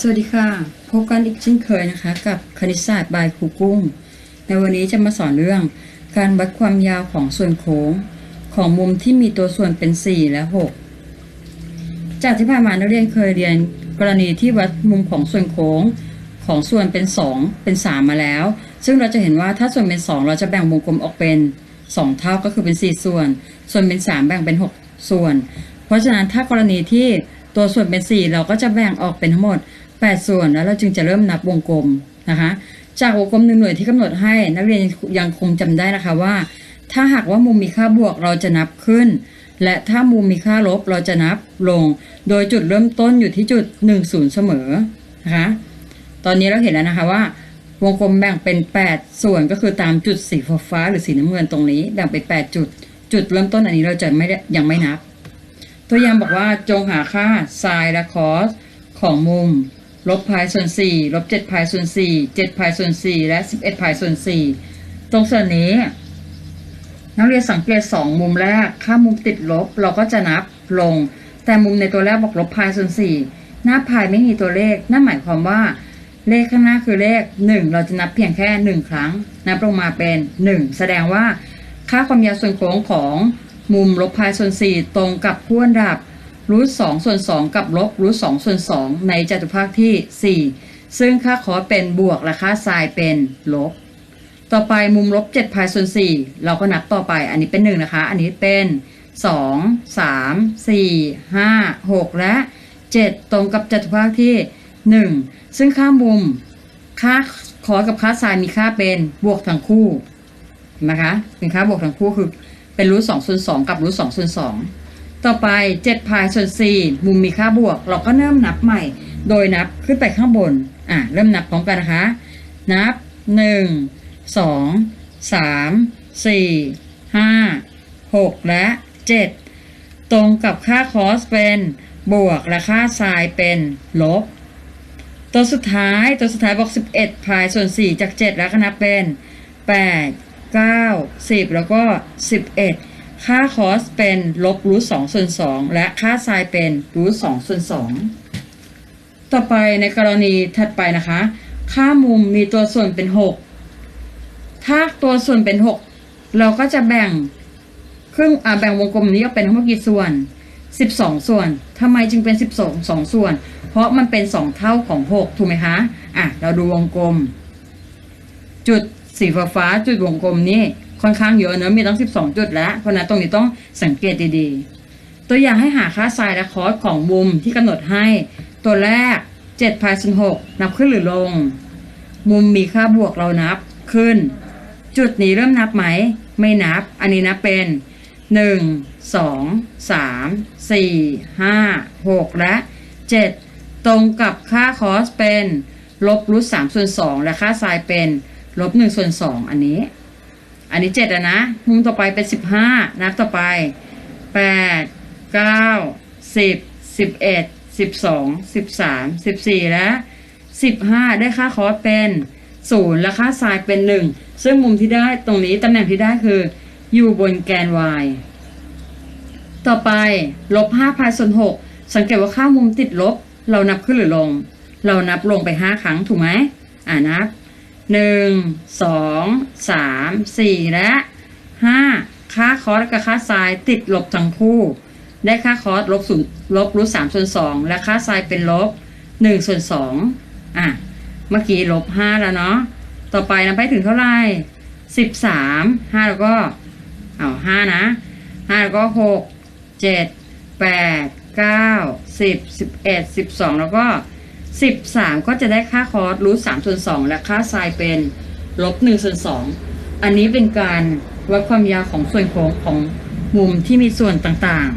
สวัสดีค่ะ พบกันอีกเช่นเคยนะคะ กับคณิตศาสตร์บายครูกุ้ง ในวันนี้จะมาสอนเรื่อง การวัดความยาวของส่วนโค้ง ของมุมที่มีตัวส่วนเป็น 4 และ 6 จากที่ผ่านมานักเรียนเคยเรียนกรณีที่วัดมุมของส่วนโค้ง ของส่วนเป็น 2 เป็น 3 มาแล้ว ซึ่งเราจะเห็นว่าถ้าส่วนเป็น 2 เราจะแบ่งวงกลมออกเป็น 2 เท่าก็คือเป็น 4 ส่วน ส่วนเป็น 3 แบ่งเป็น 6 ส่วน เพราะฉะนั้นถ้ากรณีที่ตัวส่วนเป็น 4 เราก็จะแบ่งออกเป็นทั้งหมด 8 ส่วนแล้วเราจึงจะเริ่มนับวงกลมนะคะ จากวงกลมหนึ่งหน่วยที่กำหนดให้นักเรียนยังคงจำได้นะคะว่า ถ้าหากว่ามุมมีค่าบวกเราจะนับขึ้น และถ้ามุมมีค่าลบเราจะนับลง โดยจุดเริ่มต้นอยู่ที่จุด 1 0 เสมอนะคะตอนนี้เราเห็นแล้วนะคะว่าวงกลมแบ่งเป็น 8 ส่วนก็คือตามจุดสีฟ้าหรือสีน้ำเงินตรงนี้แบ่งเป็น 8 จุด จุดเริ่มต้นอันนี้เราจะไม่ยังไม่นับ ตัวอย่างบอกว่าจงหาค่าไซน์และคอสของมุม ลบพายส่วน4ลบ7พายส่วน4 7พายส่วน4และ 11พายส่วน4ตรงส่วนนี้ นักเรียนสังเกต 2 มุมแรกค่ามุมติดลบเราก็จะนับลง แต่มุมในตัวแรกบอกลบพายส่วน4หน้าพายไม่มีตัวเลขนั่นหมายความว่า เลขข้างหน้าคือเลข 1 เราจะนับเพียงแค่ 1 ครั้ง นับลงมาเป็น 1 แสดงว่า ค่าความยาวส่วนโค้งของมุมลบพายส่วน4ตรงกับคู่อันดับ รูท2ส่วน2กับลบรูท2ส่วน2ในจตุภาคที่ 4 ซึ่งค่าคอสเป็นบวกและค่าไซน์เป็นลบ ต่อไปมุมลบ7พายส่วน4เราก็นับต่อไปอันนี้เป็น 1 นะคะ อันนี้เป็น 2 3 4 5 6 และ 7 ตรงกับจตุภาคที่ 1 ซึ่งค่ามุมค่าคอสกับค่าไซน์มีค่าเป็นบวกทั้งคู่นไหมคะเป็นค่าบวกทั้งคู่คือเป็นรูท2ส่วน2กับรูท2ส่วน2 ต่อไป7พายส่วน4มุมมีค่าบวก เราก็เริ่มนับใหม่ โดยนับขึ้นไปข้างบน อะ เริ่มนับพร้อมกันนะคะ นับ 1 2 3 4 5 6 และ 7 ตรงกับค่าคอสเป็นบวกและค่าไซน์เป็นลบ ตัวสุดท้ายตัวสุดท้ายบอก 11พายส่วน 4 จาก 7 แล้วก็นับเป็น 8 9 10 แล้วก็ 11 ค่าคอสเป็นลบรูท2ส่วน2และค่าไซน์เป็นรูท2ส่วน2ต่อไปในกรณีถัดไปนะคะ ค่ามุมมีตัวส่วนเป็น 6 ถ้าตัวส่วนเป็น 6 เราก็จะแบ่งครึ่งอ่าแบ่งวงกลมนี้ออกเป็นทั้งหมดกี่ส่วน 12 ส่วนทำไมจึงเป็น 12 2 ส่วน เพราะมันเป็น 2 เท่าของ 6 ถูกไหมคะ อะ เราดูวงกลม จุดสีฟ้าจุดวงกลมนี่ ค่อนข้างเยอะเนอะมีตั้ง 12 จุดแล้ว เพราะนั้นตรงนี้ต้องสังเกตดีๆ ตัวอย่างให้หาค่าไซน์และคอสของมุมที่กำหนดให้ ตัวแรก7พายส่วน6นับขึ้นหรือลง มุมมีค่าบวกเรานับขึ้น จุดนี้เริ่มนับไหม ไม่นับ อันนี้นับเป็น 1 2 3 4 5 6 และ 7 ตรงกับค่าคอสเป็น ลบรูท3ส่วน2และค่าไซน์เป็น ลบ1ส่วน2อันนี้ อันนี้7อะนะมุมต่อไปเป็น15นับต่อไป8 9 10 11 12 13 14และ15ได้ค่าคอสเป็น0และค่าไซน์เป็น1ซึ่งมุมที่ได้ตรงนี้ตำแหน่งที่ได้คืออยู่บนแกน y ต่อไปลบ5พายส่วน6สังเกตว่าค่ามุมติดลบ เรานับขึ้นหรือลง เรานับลงไป 5 ครั้งถูกไหมอ่านับ 1 2 3 4และ5ค่าคอสกับค่าไซน์ติดลบทั้งคู่ ได้ค่าคอสลบศูนย์ลบรูทสามส่วนสองและค่าไซน์เป็นลบหนึ่งส่วนสองอะเมื่อกี้ลบห้าแล้วเนาะต่อไปนำไปถึงเท่าไหร่สิบสามห้าแล้วก็เอาห้านะห้าแล้วก็หกเจ็ดแปดเก้าสิบสิบเอ็ดสิบสองแล้วก็ สิบสามก็จะได้ค่าคอร์สรูทสามส่วนสองและค่าไซน์เป็นลบหนึ่งส่วนสองอันนี้เป็นการวัดความยาวของส่วนโค้งของมุมที่มีส่วนต่าง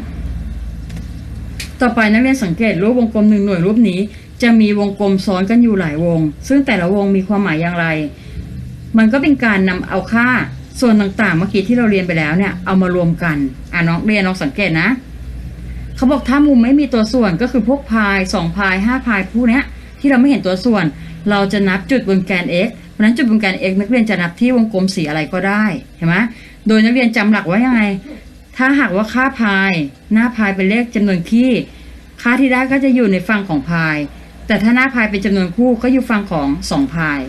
ๆ ต่อไปนักเรียนสังเกตรูปวงกลมหนึ่งหน่วยรูปนี้ จะมีวงกลมซ้อนกันอยู่หลายวง ซึ่งแต่ละวงมีความหมายอย่างไร มันก็เป็นการนำเอาค่าส่วนต่างๆ เมื่อกี้ที่เราเรียนไปแล้วเนี่ยเอามารวมกัน อ่าน้องเรียนน้องสังเกตนะ เขาบอกถ้ามุมไม่มีตัวส่วนก็คือพวกพายสองพายห้าพายพวกเนี้ยที่เราไม่เห็นตัวส่วน เราจะนับจุดบนแกน x เพราะนั้นจุดบนแกน x นักเรียนจะนับที่วงกลมสีอะไรก็ได้เห็นไหมโดยนักเรียนจำหลักไว้ยังไง ถ้าหากว่าค่าพาย หน้าพายเป็นเลขจำนวนคี่ ค่าที่ได้ก็จะอยู่ในฝั่งของพาย แต่ถ้าหน้าพายเป็นจำนวนคู่ก็อยู่ฝั่งของสองพาย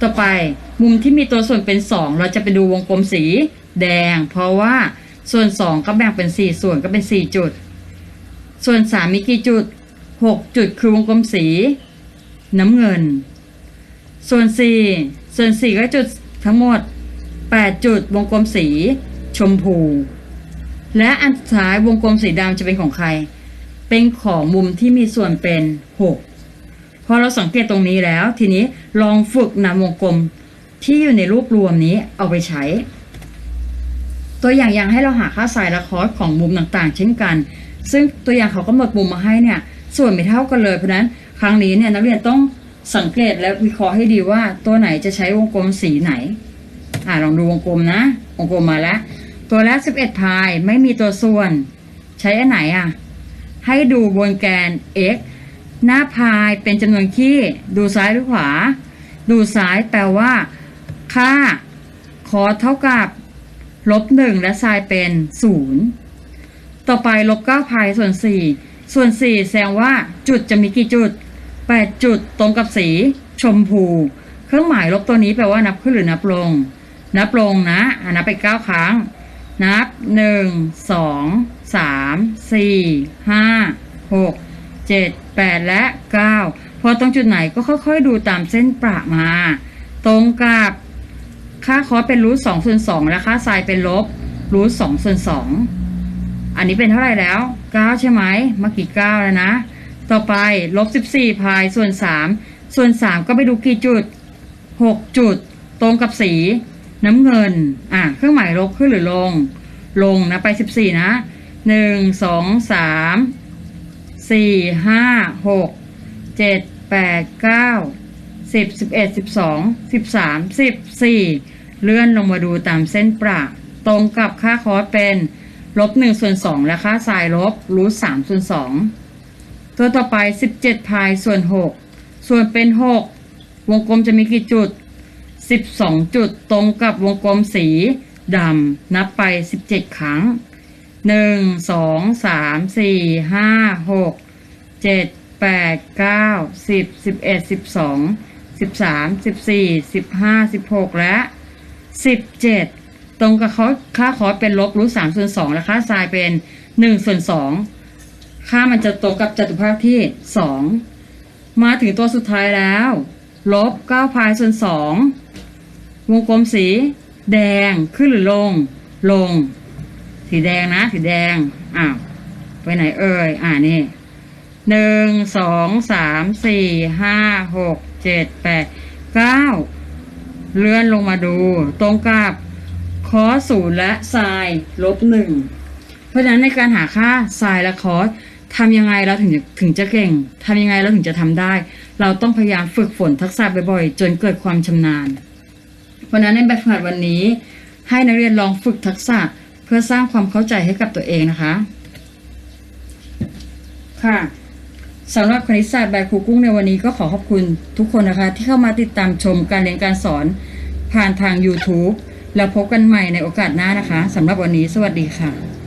ต่อไปมุมที่มีตัวส่วนเป็น 2 เราจะไปดูวงกลมสีแดง เพราะว่าส่วน 2 ก็แบ่งเป็น 4 ส่วนก็เป็น 4 จุด ส่วน 3 มีกี่จุด 6 จุดคือวงกลมสี น้ำเงิน ส่วน 4 ส่วน 4 ก็จุดทั้งหมด 8 จุดวงกลมสี ชมพู และอันสุดท้ายวงกลมสีดำจะเป็นของใคร เป็นของมุมที่มีส่วนเป็น 6 พอเราสังเกตตรงนี้แล้ว ทีนี้ลองฝึกนำวงกลมที่อยู่ในรูปรวมนี้เอาไปใช้ ตัวอย่างอย่างให้เราหาค่าไซน์และคอสของมุมต่างๆ เช่นกัน ซึ่งตัวอย่างเขากำหนดมุมมาให้เนี่ย ส่วนไม่เท่ากันเลยเพราะนั้นครั้งนี้เนี่ยนักเรียนต้องสังเกตและวิเคราะห์ให้ดีว่าตัวไหนจะใช้วงกลมสีไหน อ่าลองดูวงกลมนะ วงกลมมาแล้ว ตัวแรก11พายไม่มีตัวส่วน ใช้อันไหนอะ ให้ดูบนแกน x หน้าพายเป็นจำนวนคี่ดูซ้ายหรือขวา ดูซ้ายแปลว่า ค่า คอเท่ากับลบหนึ่งและไซน์เป็นศูนย์ ต่อไปลบเก้าพายส่วนสี่ส่วนสี่แสดงว่าจุดจะมีกี่จุดแปดจุดตรงกับสี ชมพู เครื่องหมายลบตัวนี้แปลว่านับขึ้นหรือนับลง นับลงนะอะนับไปเก้าครั้ง นับหนึ่งสองสามสี่ห้าหกเจ็ดแปดและเก้าพอตรงจุดไหนก็ค่อยๆ ดูตามเส้นประมา ตรงกับค่าคอสเป็นรูทสองส่วนสองและค่าไซเป็นลบรูทสองส่วนสอง อันนี้เป็นเท่าไหร่แล้วเก้าใช่ไหมเมื่อกี้เก้าแล้วนะ ต่อไปลบสิบสี่พายส่วนสามส่วนสามก็ไปดูกี่จุดหกจุด ตรงกับสี น้ำเงิน อะ เครื่องหมายลบขึ้นหรือลง ลงนะ ไปสิบสี่นะหนึ่งสองสามสี่ห้าหกเจ็ดแปดเก้าสิบสิบเอ็ดสิบสองสิบสามสิบสี่เลื่อนลงมาดูตามเส้นประตรงกับค่าคอสเป็น ลบหนึ่งส่วนสองและค่าสายลบรูทสามส่วนสองตัวต่อไปสิบเจ็ดพายส่วนหกส่วนเป็นหกวงกลมจะมีกี่จุดสิบสองจุดตรงกับวงกลมสีดำนับไปสิบเจ็ดครั้งหนึ่งสองสามสี่ห้าหกเจ็ดแปดเก้าสิบสิบเอ็ดสิบสองสิบสามสิบสี่สิบห้าสิบหกและสิบเจ็ด ตรงกับเขาค่าคอสเป็นลบรูท3ส่วน2และค่าไซน์เป็น1ส่วน2ค่ามันจะตรงกับจตุภาคที่2มาถึงตัวสุดท้ายแล้วลบ9พายส่วน2วงกลมสี แดงขึ้นหรือลง ลง สีแดงนะ สีแดงอ้าวไปไหนเอ่ยอ่านี่หนึ่งสองสามสี่ห้าหกเจ็ดแปดเก้าเลื่อนลงมาดู ตรงกับ อสศูนย์และไซน์ลบหนึ่งเพราะฉะนั้นในการหาค่าไซน์และคอสทำยังไงเราถึงจะถึงจะเก่งทำยังไงเราถึงจะทำได้ เราต้องพยายามฝึกฝนทักษะบ่อยๆ จนเกิดความชำนาญ เพราะฉะนั้นในแบบฝึกหัดวันนี้ ให้นักเรียนลองฝึกทักษะเพื่อสร้างความเข้าใจให้กับตัวเองนะคะ ค่ะสำหรับคณิตศาสตร์แบบครูกุ้งในวันนี้ก็ขอขอบคุณทุกคนนะคะ ที่เข้ามาติดตามชมการเรียนการสอนผ่านทาง YouTube แล้วพบกันใหม่ในโอกาสหน้านะคะสำหรับวันนี้สวัสดีค่ะ